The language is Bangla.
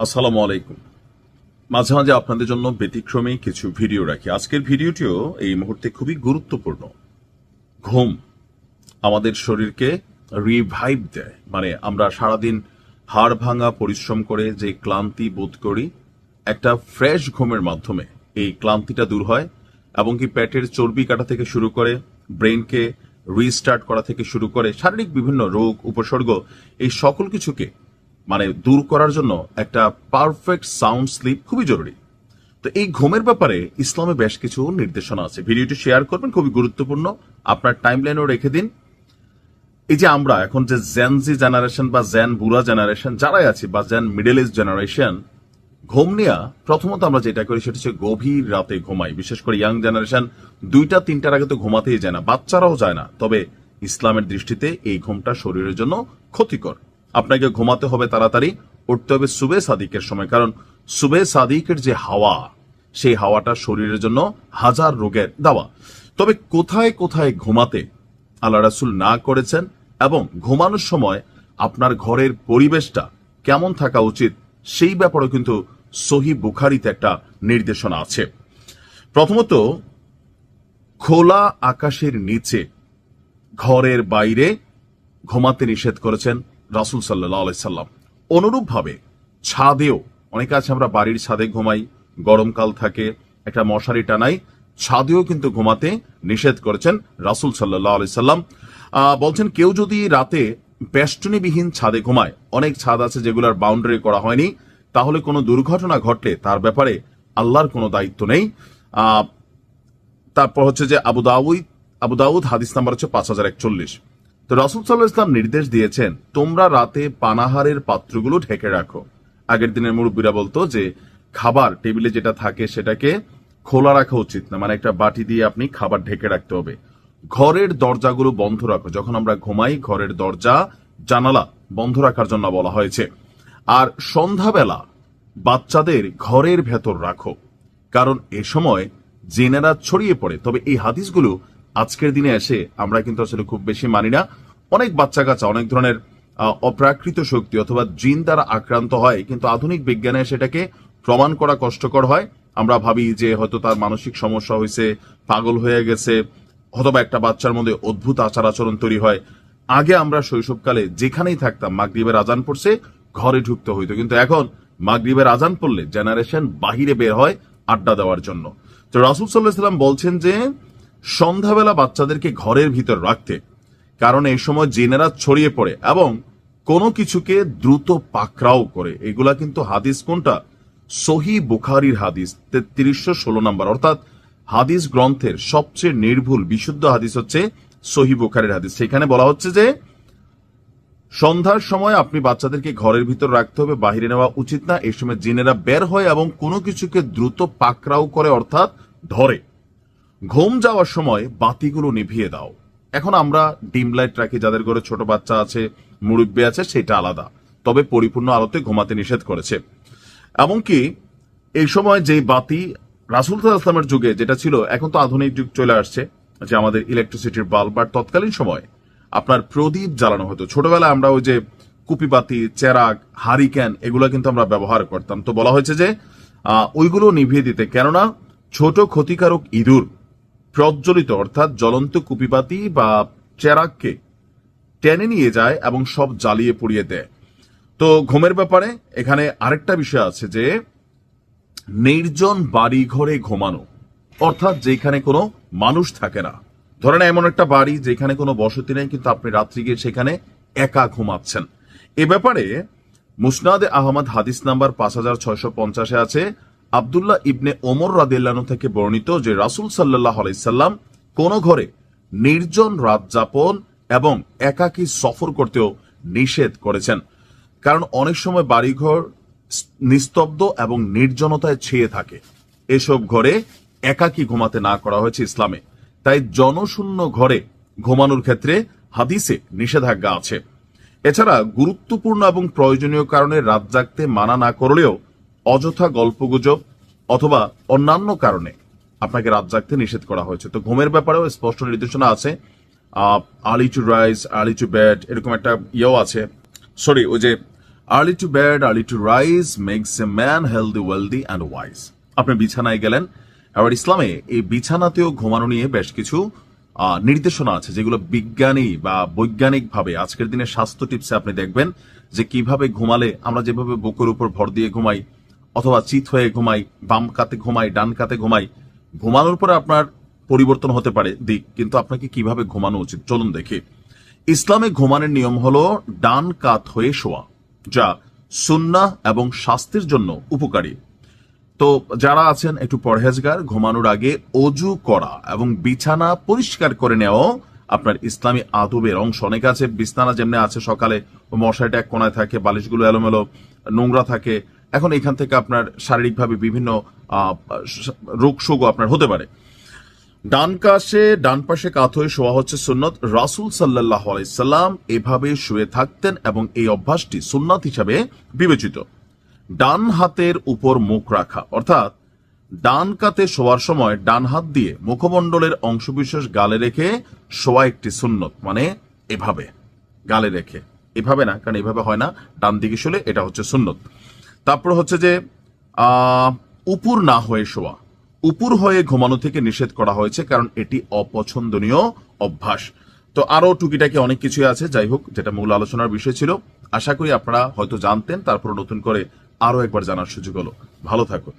আসসালামু আলাইকুম। মাঝে মাঝে আপনাদের জন্য ব্যতিক্রমী কিছু ভিডিও রাখি। আজকের ভিডিওটিও এই মুহূর্তে খুবই গুরুত্বপূর্ণ। ঘুম আমাদের শরীরকে রিভাইভ দেয়। মানে আমরা সারাদিন হাড় ভাঙা, পরিশ্রম করে যে ক্লান্তি বোধ করি, একটা ফ্রেশ ঘুমের মাধ্যমে এই ক্লান্তিটা দূর হয় এবং কি পেটের চর্বি কাটা থেকে শুরু করে ব্রেনকে রিস্টার্ট করা থেকে শুরু করে, শারীরিক বিভিন্ন রোগ, উপসর্গ, এই সকল কিছুকে মানে দূর করার জন্য একটা পারফেক্ট সাউন্ড স্লিপ খুবই জরুরি। তো এই ঘুমের ব্যাপারে ইসলামে বেশ কিছু নির্দেশনা আছে। ভিডিওটি শেয়ার করবেন, খুবই গুরুত্বপূর্ণ। আপনার টাইম লাইনও রেখে দিন। এই যে আমরা এখন যে জেনজি জেনারেশন বা জেন বুড়া জেনারেশন যারাই আছি বা জেন মিডল ইস্ট জেনারেশন ঘুম নেওয়া প্রথমত আমরা যেটা করি সেটা হচ্ছে গভীর রাতে ঘুমাই। বিশেষ করে ইয়াং জেনারেশন দুইটা, তিনটার আগে তো ঘুমাতেই যায় না, বাচ্চারাও যায় না। তবে ইসলামের দৃষ্টিতে এই ঘুমটা শরীরের জন্য ক্ষতিকর। আপনাকে ঘুমাতে হবে তাড়াতাড়ি, উঠতে হবে সুবে সাদিকের সময়। কারণ সুবে সাদিকের যে হাওয়া, সেই হাওয়াটা শরীরের জন্য হাজার রোগের দাওয়া। তবে কোথায় কোথায় ঘুমাতে আল্লাহ রাসুল না করেছেন এবং ঘুমানোর সময় আপনার ঘরের পরিবেশটা কেমন থাকা উচিত, সেই ব্যাপারে কিন্তু সহি বুখারিতে একটা নির্দেশনা আছে। প্রথমত, খোলা আকাশের নিচে ঘরের বাইরে ঘুমাতে নিষেধ করেছেন রাসুল সাল্লাহ সাল্লাম। অনুরূপভাবে ছাদেও, অনেকে আছে আমরা বাড়ির ছাদে ঘুমাই, গরমকাল থাকে, একটা মশারি টানাই, ছাদেও কিন্তু ঘুমাতে নিষেধ করেছেন রাসুল সাল্লাহ আলি সাল্লাম। বলছেন কেউ যদি রাতে বেষ্টনীবিহীন ছাদে ঘুমায়, অনেক ছাদ আছে যেগুলোর বাউন্ডারি করা হয়নি, তাহলে কোনো দুর্ঘটনা ঘটলে তার ব্যাপারে আল্লাহর কোনো দায়িত্ব নেই। তারপর হচ্ছে যে আবু দাউদ আবু দাউদ হাদিস নাম্বার হচ্ছে পাঁচ হাজার একচল্লিশ। তো রাসুল সাল্লাহ ইসলাম নির্দেশ দিয়েছেন, তোমরা রাতে পানাহারের পাত্রগুলো ঢেকে রাখো। আগের দিনের মুরব্বীরা বলতো যে, খাবার, টেবিলে যেটা থাকে সেটাকে খোলা রাখা উচিত না। মানে একটা বাটি দিয়ে আপনি খাবার ঢেকে রাখতে হবে। ঘরের দরজাগুলো বন্ধ রাখো। যখন আমরা ঘুমাই, ঘরের দরজা, জানালা বন্ধ রাখার জন্য বলা হয়েছে। আর সন্ধ্যাবেলা বাচ্চাদের ঘরের ভেতর রাখো। কারণ এ সময় জেনেরা ছড়িয়ে পড়ে। তবে এই হাদিসগুলো আজকের দিনে এসে আমরা কিন্তু আসলে খুব বেশি মানি না। অনেক বাচ্চা কাচ্চা অনেক ধরনের অপ্রাকৃত শক্তি অথবা জিন দ্বারা আক্রান্ত হয়, কিন্তু আধুনিক বিজ্ঞানে সেটাকে প্রমাণ করা কষ্টকর হয়। আমরা ভাবি যে হয়তো তার মানসিক সমস্যা হয়েছে, পাগল হয়ে গেছে, অথবা একটা বাচ্চার মধ্যে অদ্ভুত আচার আচরণ তৈরি হয়। আগে আমরা শৈশবকালে যেখানেই থাকতাম, মাগরীবের আজান পড়ছে, ঘরে ঢুকতে হইতো। কিন্তু এখন মাগরীবের আজান পড়লে জেনারেশন বাহিরে বের হয় আড্ডা দেওয়ার জন্য। তো রাসুল সাল্লাহ সাল্লাম বলছেন যে সন্ধ্যাবেলা বাচ্চাদেরকে ঘরের ভিতর রাখতে, কারণ এই সময় জেনেরা ছড়িয়ে পড়ে এবং কোনো কিছুকে দ্রুত পাকরাও করে। এগুলা কিন্তু হাদিস কোনটা? সহি বুখারির হাদিস, তেত্রিশশো ষোলো নম্বর। অর্থাৎ হাদিস গ্রন্থের সবচেয়ে নির্ভুল, বিশুদ্ধ হাদিস হচ্ছে সহি বুখারির হাদিস। সেখানে বলা হচ্ছে যে, সন্ধ্যার সময় আপনি বাচ্চাদেরকে ঘরের ভিতর রাখতে হবে, বাহিরে নেওয়া উচিত না। এই সময় জিনেরা বের হয় এবং কোনো কিছুকে দ্রুত পাকরাও করে, অর্থাৎ ধরে। ঘুম যাওয়ার সময় বাতিগুলো নিভিয়ে দাও। এখন আমরা ডিম লাইট রাখি, যাদের ঘরে ছোট বাচ্চা আছে, মুরব্বী আছে, সেটা আলাদা। তবে পরিপূর্ণ আলোতে ঘুমাতে নিষেধ করেছে। এমনকি এই সময় যে বাতি রাসুল ইসলামের যুগে যেটা ছিল, এখন তো আধুনিক যুগ চলে আসছে, যে আমাদের ইলেকট্রিসিটির বাল্ব আর তৎকালীন সময় আপনার প্রদীপ জ্বালানো হতো। ছোটবেলায় আমরা ওই যে কুপি বাতি, চেরাগ, হারিকেন, এগুলো কিন্তু আমরা ব্যবহার করতাম। তো বলা হয়েছে যে ওইগুলো নিভিয়ে দিতে। কেননা ছোট ক্ষতিকারক ইঁদুর প্রজ্বলিত, অর্থাৎ জ্বলন্ত কুপিপাতি বা চেরাককে টেনে নিয়ে যায় এবং সব জ্বালিয়ে পুড়িয়ে দেয়। তো ঘুমের ব্যাপারে এখানে আরেকটা বিষয় আছে যে, নির্জন বাড়ি ঘরে ঘুমানো, অর্থাৎ যেখানে কোনো মানুষ থাকে না। ধরেন এমন একটা বাড়ি যেখানে কোনো বসতি নেই, কিন্তু আপনি রাত্রি গিয়ে সেখানে একা ঘুমাচ্ছেন। এ ব্যাপারে মুসনাদ আহমদ হাদিস নাম্বার পাঁচ হাজার ছয়শো পঞ্চাশে আছে আবদুল্লাহ ইবনে ওমর রাদিল্লাহ থেকে বর্ণিত যে রাসুল সাল্লাহ আলাইসাল্লাম কোন ঘরে নির্জন রাত যাপন এবং একাকী সফর করতেও নিষেধ করেছেন। কারণ অনেক সময় বাড়িঘর নিস্তব্ধ এবং নির্জনতায় ছেয়ে থাকে। এসব ঘরে একাকী ঘুমাতে না করা হয়েছে ইসলামে। তাই জনশূন্য ঘরে ঘুমানোর ক্ষেত্রে হাদিসে নিষেধাজ্ঞা আছে। এছাড়া গুরুত্বপূর্ণ এবং প্রয়োজনীয় কারণে রাত জাগতে মানা না করলেও অযথা গল্পগুজব অথবা অন্যান্য কারণে আপনাকে রাত জাগতে নিষেধ করা হয়েছে। তো ঘুমের ব্যাপারেও স্পষ্ট নির্দেশনা আছে। Early to rise early to bed এরকম একটা ইয়েও আছে। সরি ওই যে early to bed early to rise makes a man healthy wealthy and wise আপনি বিছানায় গেলেন। আবার ইসলামে এই বিছানাতেও ঘুমানো নিয়ে বেশ কিছু নির্দেশনা আছে, যেগুলো বিজ্ঞানী বা বৈজ্ঞানিক ভাবে আজকের দিনে স্বাস্থ্য টিপসে আপনি দেখবেন যে কীভাবে ঘুমালে আমরা যেভাবে বুকের উপর ভর দিয়ে ঘুমাই অথবা চিত হয়ে ঘুমাই, বাম কাতে ঘুমাই, ডান কাতে ঘুমাই, ঘুমানোর পরে আপনার পরিবর্তন হতে পারে দিক, কিন্তু আপনাকে কীভাবে ঘুমানো উচিত? চলুন দেখি। ইসলামে ঘুমানোর নিয়ম হলো ডান কাত হয়ে শোয়া, যা সুন্না এবং স্বাস্থ্যের জন্য উপকারী। তো যারা আছেন একটু পরহেজগার, ঘুমানোর আগে অজু করা এবং বিছানা পরিষ্কার করে নেওয়াও আপনার ইসলামী আদবের অংশ। অনেক আছে, বিছানা যেমনি আছে, সকালে মশাইটা এক কোনায় থাকে, বালিশগুলো এলোমেলো নোংরা থাকে এখন এখান থেকে আপনার শারীরিকভাবে বিভিন্ন রোগ শোকও আপনার হতে পারে। ডান কাশে ডান পাশে কাত হয়ে শোয়া হচ্ছে সুন্নত। রাসুল সাল্লাহ আলাইসাল্লাম এভাবে শুয়ে থাকতেন এবং এই অভ্যাসটি সুন্নাত হিসাবে বিবেচিত। ডান হাতের উপর মুখ রাখা, অর্থাৎ ডান কাতে শোয়ার সময় ডান হাত দিয়ে মুখমণ্ডলের অংশবিশেষ গালে রেখে শোয়া একটি সুন্নত মানে এভাবে। গালে রেখে। এভাবে না, কারণ এভাবে হয় না। ডান দিকে শুলে এটা হচ্ছে সুন্নত। তারপর হচ্ছে যে উপুর না হয়ে শোয়া। উপুর হয়ে ঘুমানো থেকে নিষেধ করা হয়েছে কারণ এটি অপছন্দনীয় অভ্যাস। তো আরও টুকিটাকি অনেক কিছুই আছে, যাই হোক, যেটা মূল আলোচনার বিষয় ছিল। আশা করি আপনারা হয়তো জানতেন, তারপর নতুন করে আরও একবার জানার সুযোগ হলো। ভালো থাকুন।